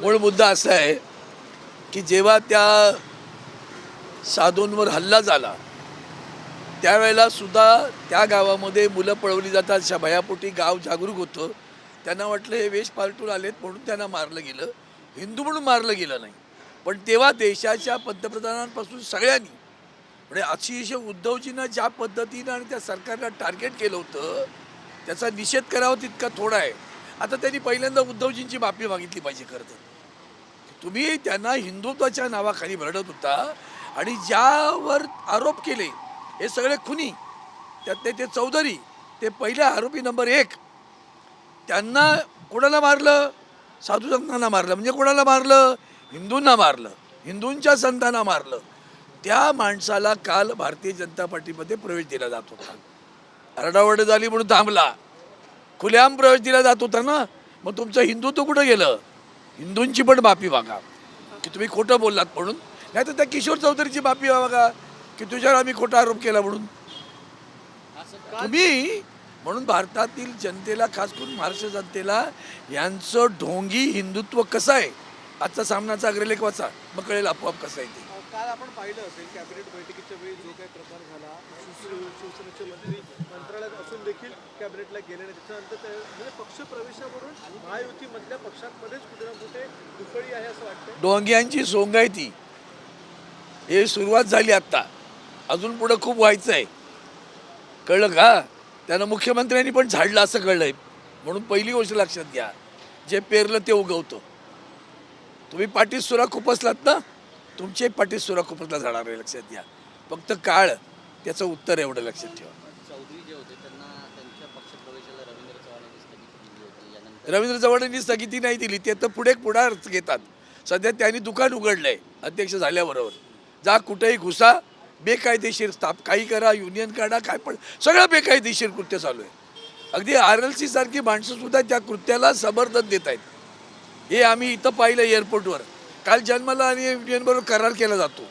मूळ मुद्दा असा आहे की जेव्हा त्या साधूंवर हल्ला झाला त्यावेळेला सुद्धा त्या गावामध्ये मुलं पळवली जातात अशा भयापोटी गाव जागरूक होतं. त्यांना वाटलं हे वेश पालटून आलेत म्हणून त्यांना मारलं गेलं. हिंदू म्हणून मारलं गेलं नाही. पण तेव्हा देशाच्या पंतप्रधानांपासून सगळ्यांनी म्हणजे अतिशय उद्धवजीनं ज्या पद्धतीनं आणि त्या सरकारला टार्गेट केलं होतं त्याचा निषेध करावा तितका थोडा आहे. आता त्यांनी पहिल्यांदा उद्धवजींची माफी मागितली पाहिजे खरं तर. तुम्ही त्यांना हिंदुत्वाच्या नावाखाली भरडत होता आणि ज्यावर आरोप केले हे सगळे खुनी त्यातले ते चौधरी ते पहिल्या आरोपी नंबर एक त्यांना कोणाला मारलं? साधू संतांना मारलं. म्हणजे कोणाला मारलं? हिंदूंना मारलं. हिंदूंच्या संतांना मारलं. त्या माणसाला काल भारतीय जनता पार्टीमध्ये प्रवेश दिला जात होता. आरडाओरड झाली म्हणून थांबला. खुल्याम प्रवेश दिला जात होता ना? मग तुमचं हिंदुत्व कुठं गेलं? हिंदूंची पण माफी मागा. की तुम्ही खोटं बोललात म्हणून. नाही तर त्या किशोर चौधरीची माफी मागा की तुझ्यावर आम्ही खोटा आरोप केला म्हणून. तुम्ही म्हणून भारतातील जनतेला खास करून महाराष्ट्र जनतेला यांचं ढोंगी हिंदुत्व कसं आहे? आजचा सामनाचा अग्रलेख वाचा. मग कळेल आपोआप कसं आहे ते. आपण पाहिलं असेल कॅबिनेट बैठकीच्या वेळी जो काही प्रकार झाला शिवसेनेचे मंत्री मंत्रालयात असून देखील कॅबिनेटला गेले नाही. त्याच्यानंतर ते म्हणजे पक्षप्रवेशावरून महायुतीमधल्या पक्षांमध्येच कुठे ना कुठे दुफळी आहे असं वाटतं डोंग्यांची सोंग आहे ती. हे सुरुवात झाली आत्ता. अजून पुढं खूप व्हायचं आहे. कळलं का? त्यानं मुख्यमंत्र्यांनी पण झाडलं असं कळलं आहे म्हणून पहिली गोष्ट लक्षात घ्या. जे पेरलं ते उगवतं. तुम्ही पाठीत सुरा खुपसलात ना? तुमचे पाठीत सुरा खुपसला जाणार आहे लक्षात घ्या. फक्त काळ त्याचं उत्तर एवढं लक्षात ठेवा. रवींद्र चव्हाणांनी स्थगिती नाही दिली ते तर पुढे पुढार घेतात. सध्या त्यांनी दुकान उघडलंय अध्यक्ष झाल्याबरोबर. जा कुठेही घुसा बेकायदेशीर स्थाप काही करा युनियन काढा काय पण. सगळं बेकायदेशीर कृत्य चालू आहे. अगदी आर एल सी सारखी माणसं सुद्धा त्या कृत्याला समर्थन देत आहेत. हे आम्ही इथं पाहिलं एअरपोर्टवर काल जन्माला आणि युनियनबरोबर करार केला जातो.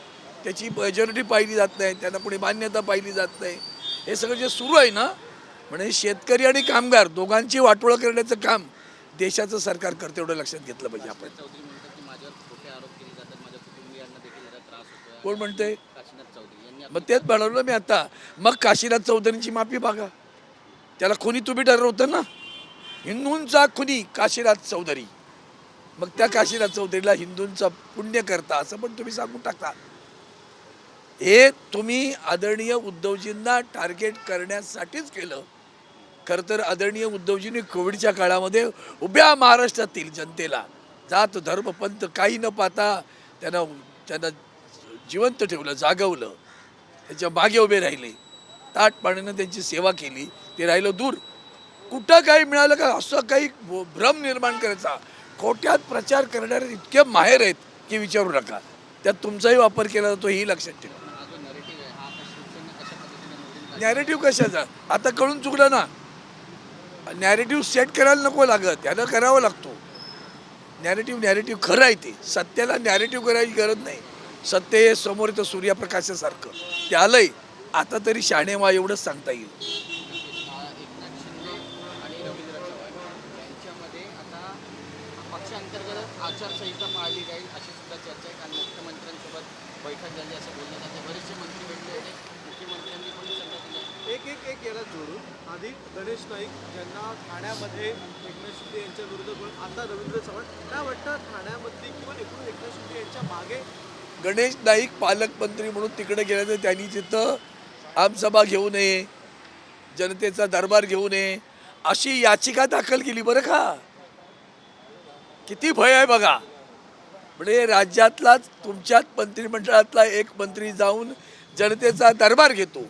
त्याची मेजॉरिटी पाहिली जात नाही त्यांना पुढे मान्यता पाहिली जात नाही. हे सगळं जे सुरू आहे ना म्हणजे शेतकरी आणि कामगार दोघांची वाटोळं करण्याचं काम देशाचं सरकार करते एवढं लक्षात घेतलं पाहिजे आपण. कोण यांनी मग तेच बनवलं मी आता. मग काशीनाथ चौधरींची माफी मागा. त्याला खुनी तुम्ही ठरवतं ना. हिंदूंचा खुनी काशीनाथ चौधरी. मग त्या काशीनाथ चौधरीला हिंदूंचा पुण्य करता असं पण तुम्ही सांगून टाकता. हे तुम्ही आदरणीय उद्धवजींना टार्गेट करण्यासाठीच केलं. खरं तर आदरणीय उद्धवजींनी कोविडच्या काळामध्ये उभ्या महाराष्ट्रातील जनतेला जात धर्म पंथ काही न पाहता त्यांना त्यांना जिवंत ठेवलं जागवलं. त्याच्यामागे उभे राहिले. ताट पाण्यानं त्यांची सेवा केली. ते राहिलं दूर. कुठं काही मिळालं का? असं काही भ्रम निर्माण करायचा. खोट्यात प्रचार करणारे इतके माहेर आहेत की विचारू नका. त्यात तुमचाही वापर केला जातो ही लक्षात ठेवा. नॅरेटिव्ह कशाचा? आता कळून चुकलं ना. नॅरेटिव्ह सेट करायला नको लागत त्यानं करावा लागतो. नॅरेटिव्ह नॅरेटिव्ह खरं आहे ते. सत्याला नॅरेटिव्ह करायची गरज नाही. सत्य हे समोर येतं सूर्यप्रकाशासारखं. ते आलंय आता तरी शाणेमा एवढंच सांगता येईल आ, एकनाथ शिंदे आणि रवींद्र चव्हाण यांच्यामध्ये आता पक्षांतर्गत आचारसंहिता पाळली जाईल अशी सुद्धा चर्चा आहे काल मुख्यमंत्र्यांसोबत बैठक झाली असं बोललं जाते बरेचसे मंत्री भेटले होते. मुख्यमंत्र्यांनी पण सल्ला दिला? एक एक एक याला जोडून आधी गणेश नाईक ज्यांना ठाण्यामध्ये एकनाथ शिंदे यांच्या विरुद्ध बोल आता रवींद्र चव्हाण काय वाटतं ठाण्यामधली किंवा एकूण एकनाथ शिंदे यांच्या मागे? गणेश नाईक पालकमंत्री म्हणून तिकडे गेल्याचं त्यांनी तिथं आमसभा घेऊ नये जनतेचा दरबार घेऊ नये अशी याचिका दाखल केली बरं का? किती भय आहे बघा. म्हणजे राज्यातलाच तुमच्याच मंत्रिमंडळातला एक मंत्री जाऊन जनतेचा दरबार घेतो.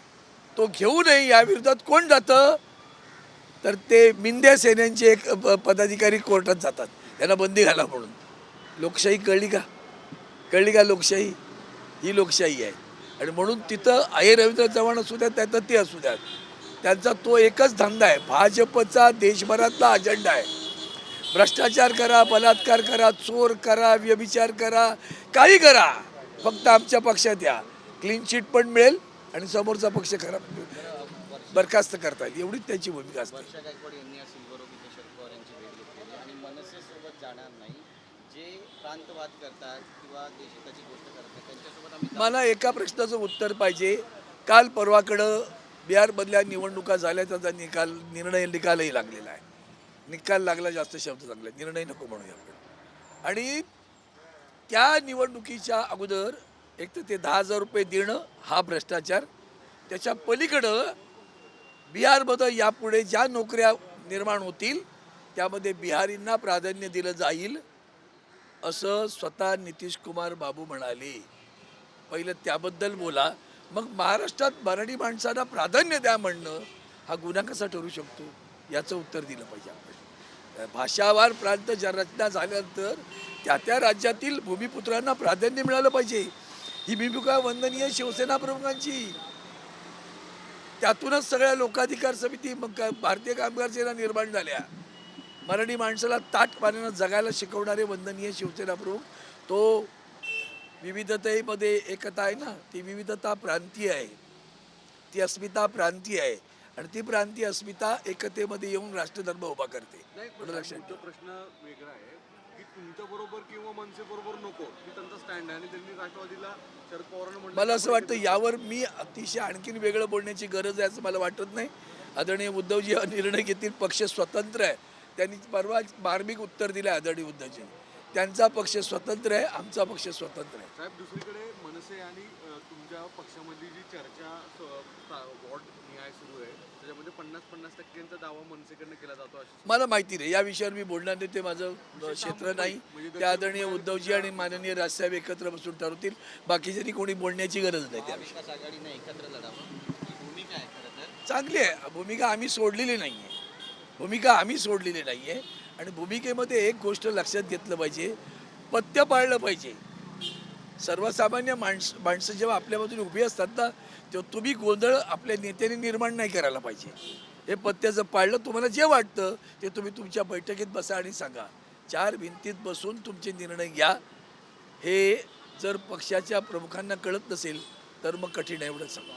तो घेऊ नये या विरोधात कोण जातं? तर ते मिंदे सेनेचे एक प- पदाधिकारी कोर्टात जातात. त्यांना बंदी घाला म्हणून. लोकशाही कळली का? कळली का लोकशाही? ही लोकशाही आहे. आणि म्हणून तिथं आई रवींद्र चव्हाण असू द्या त्यात ते असू द्यात त्यांचा तो एकच धंदा आहे. भाजपचा देशभरातला अजेंडा आहे. भ्रष्टाचार करा बलात्कार करा चोर करा व्यभिचार करा काही करा. फक्त आमच्या पक्षात या. क्लीन चिट पण मिळेल आणि समोरचा पक्ष खराब बरखास्त करता येईल. एवढीच त्याची भूमिका असते. मला एका प्रश्नाचं उत्तर पाहिजे. काल परवाकडं बिहारमधल्या निवडणुका झाल्या त्याचा निकाल निर्णय निकालही लागलेला आहे. निकाल लागला जास्त शब्द चांगले निर्णय नको म्हणूया आपण. आणि त्या निवडणुकीच्या अगोदर एक तर ते दहा हजार रुपये देणं हा भ्रष्टाचार. त्याच्या पलीकडं बिहारमध्ये यापुढे ज्या नोकऱ्या निर्माण होतील त्यामध्ये बिहारींना प्राधान्य दिलं जाईल असं स्वतः नितीश कुमार बाबू म्हणाले. पहिलं त्याबद्दल बोला. मग महाराष्ट्रात मराठी माणसांना प्राधान्य द्या म्हणणं हा गुन्हा कसा ठरू शकतो? याचं उत्तर दिलं पाहिजे आपण. भाषावार प्रांत ज्या रचना झाल्यानंतर त्या त्या राज्यातील भूमिपुत्रांना प्राधान्य मिळालं पाहिजे. ही भूमिका वंदनीय शिवसेना प्रमुखांची. त्यातूनच सगळ्या लोकाधिकार समिती मग भारतीय कामगार सेना निर्माण झाल्या. मराठी माणसाला ताट पाण्यानं जगायला शिकवणारे वंदनीय शिवसेना प्रमुख तो विविधतेमध्ये एकता आहे ना ती विविधता प्रांतीय आहे. ती अस्मिता प्रांतीय आहे. आणि ती प्रांतीय अस्मिता एकतेमध्ये येऊन राष्ट्रधर्म उभा करते. प्रश्न वेगळा आहे. की तुमच्या बरोबर किंवा मनसे बरोबर नको की त्यांचा स्टँड आहे. आणि त्यांनी राष्ट्रवादीला शरद पवारांना म्हटलं मला असं वाटतं यावर मी अतिशय आणखीन वेगळं बोलण्याची गरज आहे असं मला वाटत नाही. आदरणीय उद्धवजी हा निर्णय घेतील पक्ष स्वतंत्र आहे. त्यांनी परवा मार्मिक उत्तर दिलं आदरणीय उद्धवजी त्यांचा पक्ष स्वतंत्र आहे आमचा पक्ष स्वतंत्र आहे. साहेब दुसरीकडे मनसे आणि तुमच्या पक्षामधली जी चर्चा वॉर्ड न्याय सुरू आहे त्याच्यामध्ये पन्नास पन्नास टक्क्यांचा दावा मनसेकडनं केला जातो अशी मला माहिती नाही. या विषयावर मी बोलणार नाही ते माझं क्षेत्र नाही. ते आदरणीय उद्धवजी आणि माननीय राजसाहेब एकत्र बसून ठरवतील. बाकीच्यांनी कोणी बोलण्याची गरज नाही त्या महाविकास आघाडीने एकत्र लढावं ही भूमिका आहे खरं तर. चांगली आहे. भूमिका आम्ही सोडलेली नाही आहे भूमिका आम्ही सोडलेली नाही आहे आणि भूमिकेमध्ये एक गोष्ट लक्षात घेतलं पाहिजे पथ्य पाळलं पाहिजे. सर्वसामान्य माणस माणसं जेव्हा आपल्या बाजूने उभी असतात ना तेव्हा तुम्ही गोंधळ आपल्या नेत्याने निर्माण नाही करायला पाहिजे. हे पथ्याचं पाळलं तुम्हाला जे वाटतं ते तुम्ही तुमच्या बैठकीत बसा आणि सांगा. चार भिंतीत बसून तुमचे निर्णय घ्या. हे जर पक्षाच्या प्रमुखांना कळत नसेल तर मग कठीण आहे एवढं सांगा.